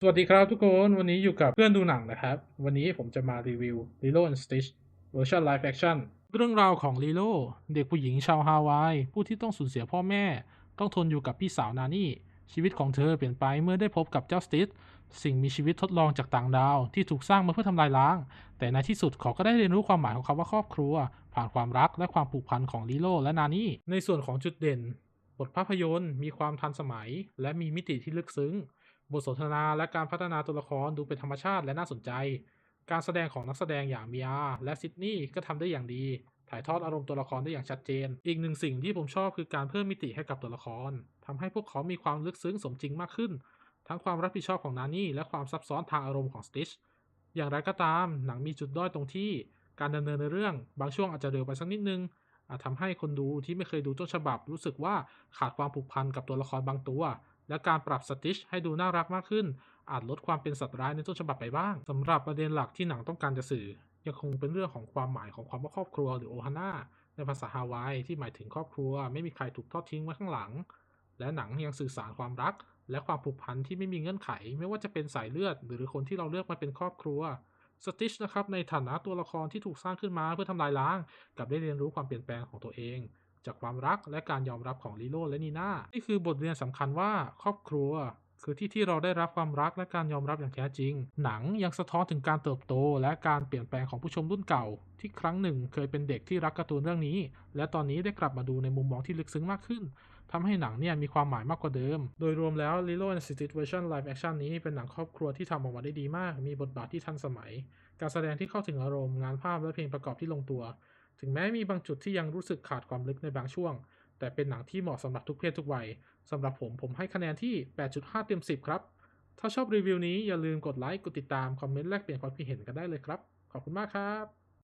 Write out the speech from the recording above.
สวัสดีครับทุกคน วันนี้อยู่กับเพื่อนดูหนังนะครับ วันนี้ผมจะมารีวิว Lilo and Stitch เวอร์ชัน Live Action เรื่องราวของ Lilo เด็กผู้หญิงชาวฮาวาย ผู้ที่ต้องสูญเสียพ่อแม่ ต้องทนอยู่กับพี่สาวนานี่ ชีวิตของเธอเปลี่ยนไปเมื่อได้พบกับเจ้าสติ c สิ่งมีชีวิตทดลองจากต่างดาว ที่ถูกสร้างมาเพื่อทำลายล้าง แต่ในที่สุดเขาก็ได้เรียนรู้ความหมายของคำว่าครอบครัว ผ่านความรักและความผูกพันของลิโลและนานี่ในส่วนของจุดเด่น บทภาพยนตร์ มีความทันสมัย และมีมิติที่ลึกซึ้ง บทสนทนาและการพัฒนาตัวละครดูเป็นธรรมชาติและน่าสนใจ การแสดงของนักแสดงอย่างมิอาและซิดนีย์ก็ทำได้อย่างดี ถ่ายทอดอารมณ์ตัวละครได้อย่างชัดเจน อีกหนึ่งสิ่งที่ผมชอบคือการเพิ่มมิติให้กับตัวละครทำให้พวกเขามีความลึกซึ้งสมจริงมากขึ้น ทั้งความรับผิดชอบของนานี่และความซับซ้อนทางอารมณ์ของสติชอย่างไรก็ตาม หนังมีจุดด้อยตรงที่การดำเนินในเรื่อง บางช่วงอาจจะเร็วไปสักนิดนึง อาจทำให้คนดูที่ไม่เคยดูต้นฉบับรู้สึกว่าขาดความผูกพันกับตัวละครบางตัว และการปรับสติชให้ดูน่ารักมากขึ้น อาจลดความเป็นสัตว์ร้ายในต้นฉบับไปบ้างสำหรับประเด็นหลักที่หนังต้องการจะสื่อ ยังคงเป็นเรื่องของความหมายของความว่าครอบครัวหรือโอฮาน่าในภาษาฮาวายที่หมายถึงครอบครัว ไม่มีใครถูกทอดทิ้งไว้ข้างหลัง และหนังยังสื่อสารความรัก และความผูกพันที่ไม่มีเงื่อนไข ไม่ว่าจะเป็นสายเลือด หรือคนที่เราเลือกมาเป็นครอบครัวสติชนะครับในฐานะตัวละครที่ถูกสร้างขึ้นมาเพื่อทำลายล้าง กับได้เรียนรู้ความเปลี่ยนแปลงของตัวเอง จากความรักและการยอมรับของลิโลและนีน่านี่คือบทเรียนสำคัญว่าครอบครัว คือที่ที่เราได้รับความรักและการยอมรับอย่างแท้จริง หนังยังสะท้อนถึงการเติบโต และการเปลี่ยนแปลงของผู้ชมรุ่นเก่า ที่ครั้งหนึ่งเคยเป็นเด็กที่รักการ์ตูนเรื่องนี้ และตอนนี้ได้กลับมาดูในมุมมองที่ลึกซึ้งมากขึ้นทำให้หนังเนี่ยมีความหมายมากกว่าเดิม โดยรวมแล้ว Lilo and Stitch Version Live Action นี้เป็นหนังครอบครัวที่ทำออกมาได้ดีมาก มีบทบาทที่ทันสมัย การแสดงที่เข้าถึงอารมณ์ งานภาพและเพลงประกอบที่ลงตัว ถึงแม้มีบางจุดที่ยังรู้สึกขาดความลึกในบางช่วง แต่เป็นหนังที่เหมาะสำหรับทุกเพศทุกวัยสำหรับผมผมให้คะแนนที่ 8.5 เต็ม 10 ครับ ถ้าชอบรีวิวนี้อย่าลืมกดไลค์กดติดตามคอมเมนต์แลกเปลี่ยนความคิดเห็นกันได้เลยครับ ขอบคุณมากครับ